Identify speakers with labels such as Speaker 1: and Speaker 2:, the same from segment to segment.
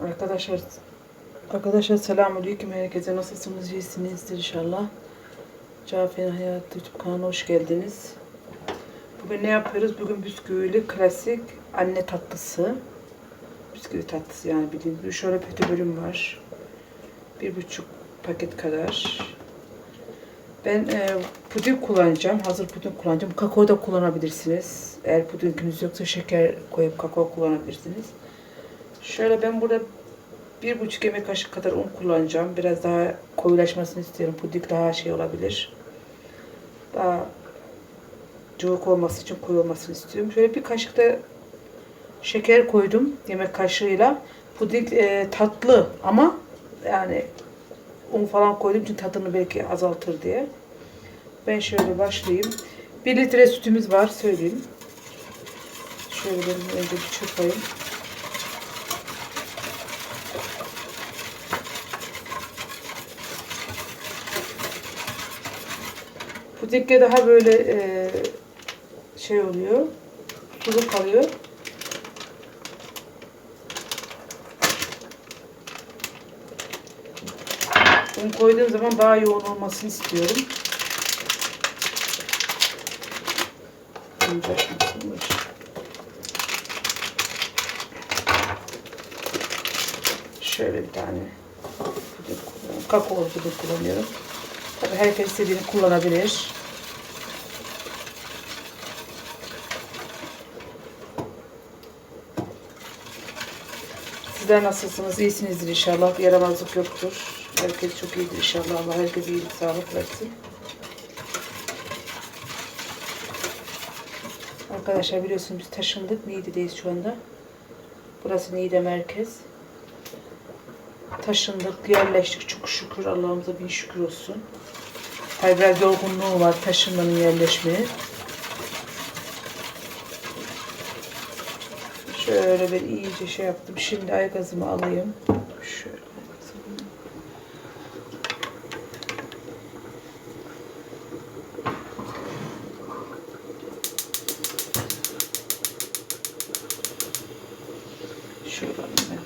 Speaker 1: Arkadaşlar Arkadaşlar selamünaleyküm herkese nasılsınız iyisinizdir inşallah. Cafer'in Hayat YouTube kanalına hoş geldiniz. Bugün ne yapıyoruz? Bugün bisküvili klasik anne tatlısı. Bisküvi tatlısı yani bildiğiniz gibi. Şöyle kötü bölüm var. Bir buçuk paket kadar. Ben e, puding kullanacağım. Hazır puding kullanacağım. Kakao da kullanabilirsiniz. Eğer pudinginiz yoksa şeker koyup kakao kullanabilirsiniz. Şöyle ben burada bir buçuk yemek kaşık kadar un kullanacağım. Biraz daha koyulaşmasını istiyorum. Puding daha şey olabilir. Daha cıvık olması için koyu olmasını istiyorum. Şöyle bir kaşık da şeker koydum yemek kaşığıyla. Puding e, tatlı ama yani un falan koyduğum için tadını belki azaltır diye. Ben şöyle başlayayım. 1 litre sütümüz var söyleyeyim. Şöyle bir çırpayım. Puding'e daha böyle e, şey oluyor. Sulu kalıyor. Un koyduğum zaman daha yoğun olmasını istiyorum. Şöyle bir tane. Kakao puding kullanıyorum. Tabii herkes istediğini kullanabilir. Sizler nasılsınız? İyisinizdir inşallah. Yaramazlık yoktur. Herkes çok iyidir inşallah. Allah herkese iyilik, sağlık versin. Arkadaşlar biliyorsunuz biz taşındık. Niğde'deyiz şu anda. Burası Niğde merkez. Taşındık, yerleştik. Çok şükür. Allah'ımıza bin şükür olsun. Tabii biraz yorgunluğu var taşınmanın yerleşmeye. Şöyle ben iyice şey yaptım. Şimdi ay gazımı alayım. Şöyle. Şöyle ben.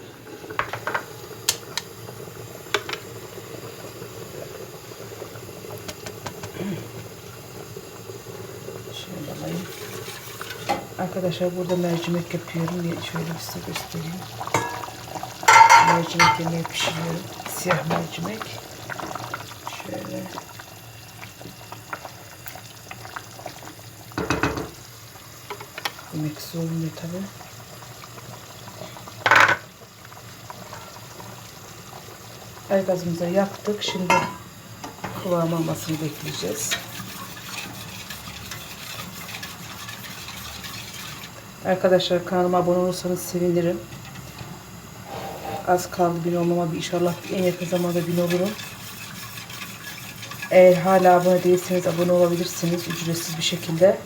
Speaker 1: Şöyle alayım. Arkadaşlar burada mercimek yapıyorum. Şöyle size göstereyim. Mercimek yemeği pişiriyorum. Siyah mercimek. Şöyle. Yemek olmuyor tabi. Ay gazımıza yaktık. Şimdi kıvam almasını bekleyeceğiz. Arkadaşlar kanalıma abone olursanız sevinirim. Az kaldı bin olmama bir inşallah en yakın zamanda bin olurum. Eğer hala abone değilseniz abone olabilirsiniz ücretsiz bir şekilde.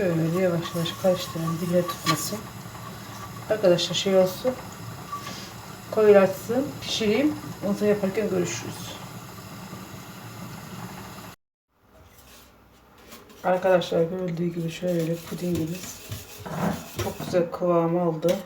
Speaker 1: Şöyle yavaş yavaş karıştıralım dibine tutmasın. Arkadaşlar şey olsun. Koyulaşsın, pişireyim. Onu sonra yaparken görüşürüz. Arkadaşlar görüldüğü gibi şöyle pudingimiz çok güzel kıvam aldı.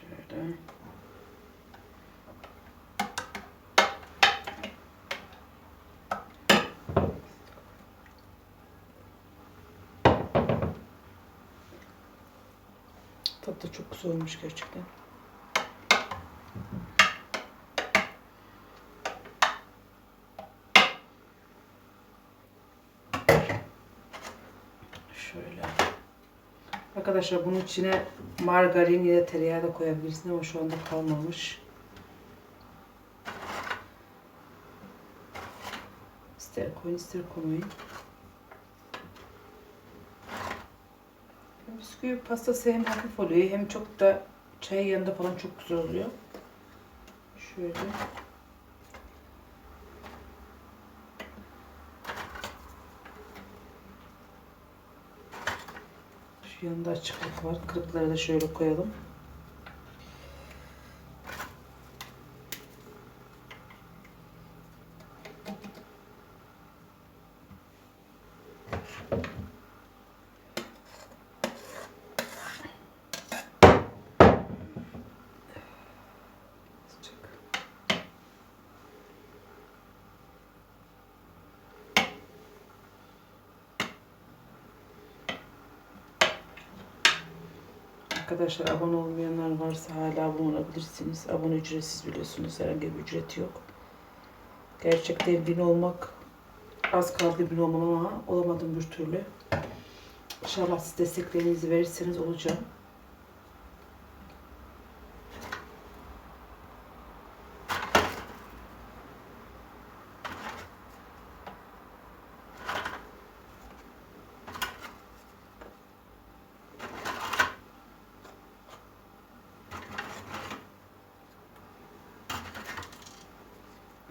Speaker 1: Şöyle. Tat da çok güzel olmuş gerçekten. Şöyle. Arkadaşlar bunun içine margarin ya da tereyağı da koyabilirsiniz ama şu anda kalmamış. İster koyun ister koymayın. Bisküvi pastası hem hafif oluyor hem çok da çay yanında falan çok güzel oluyor. Şöyle. Şu yanında açıklık var. Kırıkları da şöyle koyalım. Sıcak. Arkadaşlar abone olmayanlar varsa hala abone olabilirsiniz. Abone ücretsiz biliyorsunuz. Herhangi bir ücreti yok. Gerçekten bin olmak az kaldı bin olmam ama olamadım bir türlü. İnşallah siz desteklerinizi verirseniz olacağım.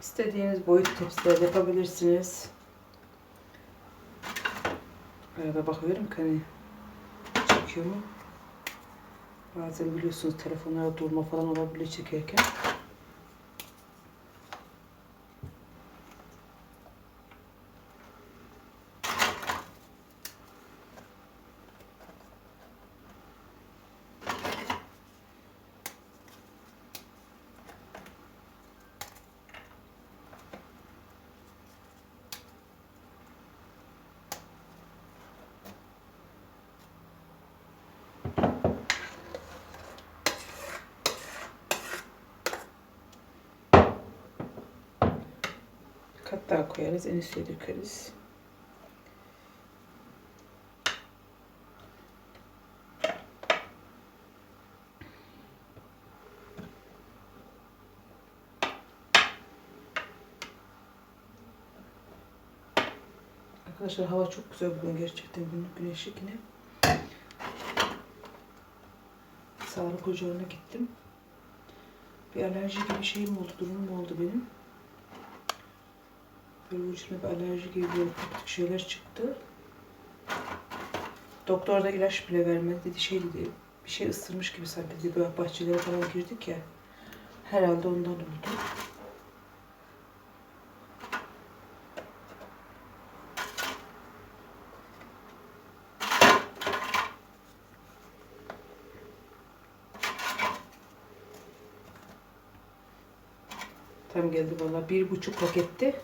Speaker 1: İstediğiniz boyut tepsiler yapabilirsiniz. Arada bakıyorum ki hani çekiyor mu? Bazen biliyorsunuz telefonlara durma falan olabilir çekerken. Kat daha koyarız, en üstüne dökeriz. Arkadaşlar hava çok güzel bugün gerçekten günlük güneşlik yine. Sağlık ocağına gittim. Bir alerji gibi şeyim oldu, durumum oldu benim. Böyle vücudumda bir alerji gibi böyle küçük şeyler çıktı. Doktor da ilaç bile vermedi. Dedi şey dedi, bir şey ısırmış gibi sanki dedi. Böyle bahçelere falan girdik ya. Herhalde ondan oldu. Tam geldi valla. Bir buçuk paketti.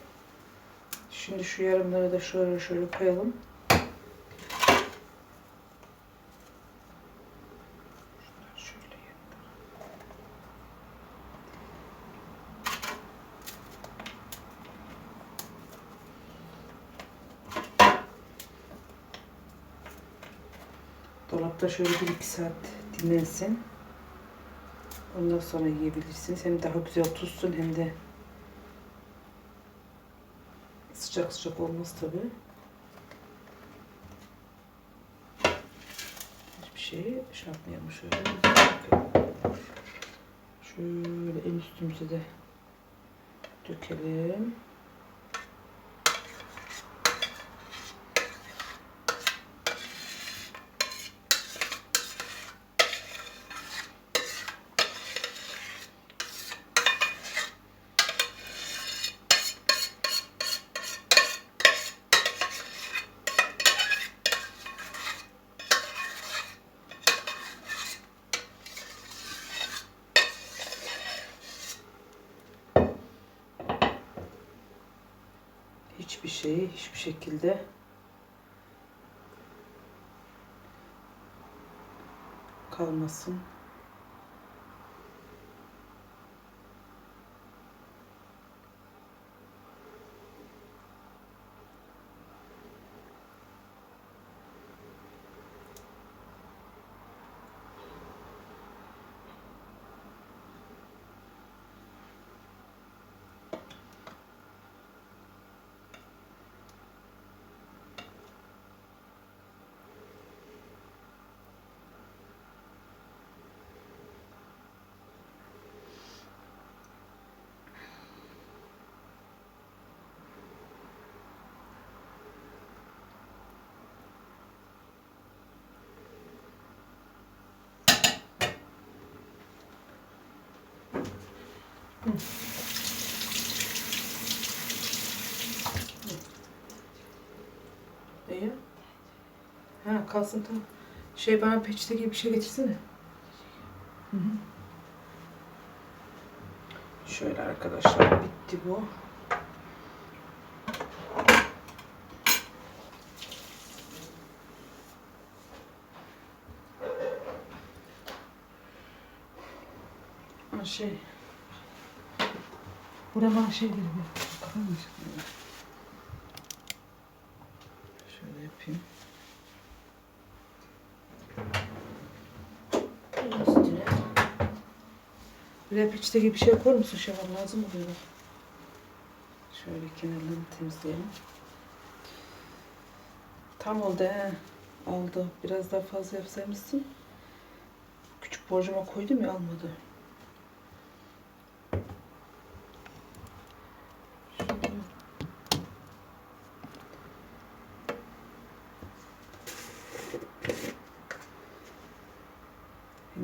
Speaker 1: Şimdi şu yarımları da şöyle şöyle koyalım. Dolapta şöyle bir iki saat dinlensin. Ondan sonra yiyebilirsiniz. Hem daha güzel tutsun hem de sıcak sıcak olmaz tabi. Hiçbir şey şey şöyle. Şöyle en üstümüze de dökelim. Şeyi hiçbir şekilde kalmasın. İyi. Ha kalsın tamam. Şey bana peçete gibi bir şey getirsene. Hı hı. Şöyle arkadaşlar bitti bu. Şey. Buraya bana şey mısın? Şöyle yapayım. Peçete gibi bir şey koyar mısın? Şaban lazım oluyor. Şöyle kenarlarını temizleyelim. Tam oldu he. Aldı. Biraz daha fazla yapsaymışsın. Küçük borcuma koydum ya almadı.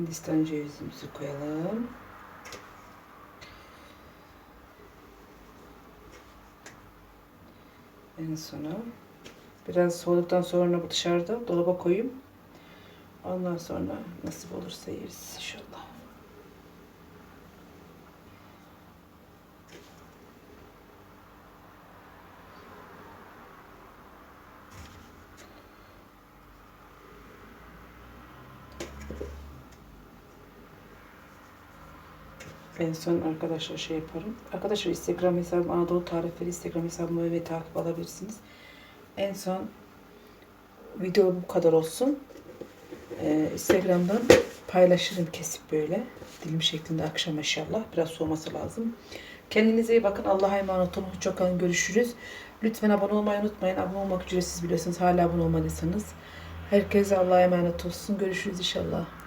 Speaker 1: Şöyle. Hindistan cevizimizi koyalım. En sona biraz soğuduktan sonra bu dışarıda dolaba koyayım. Ondan sonra nasip olursa yeriz inşallah. En son arkadaşlar şey yaparım. Arkadaşlar Instagram hesabım Anadolu Tarifleri Instagram hesabımı ve takip alabilirsiniz. En son video bu kadar olsun. Ee, Instagram'dan paylaşırım kesip böyle. Dilim şeklinde akşam inşallah. Biraz soğuması lazım. Kendinize iyi bakın. Allah'a emanet olun. Çok kalın görüşürüz. Lütfen abone olmayı unutmayın. Abone olmak ücretsiz biliyorsunuz. Hala abone olmadıysanız. Herkese Allah'a emanet olsun. Görüşürüz inşallah.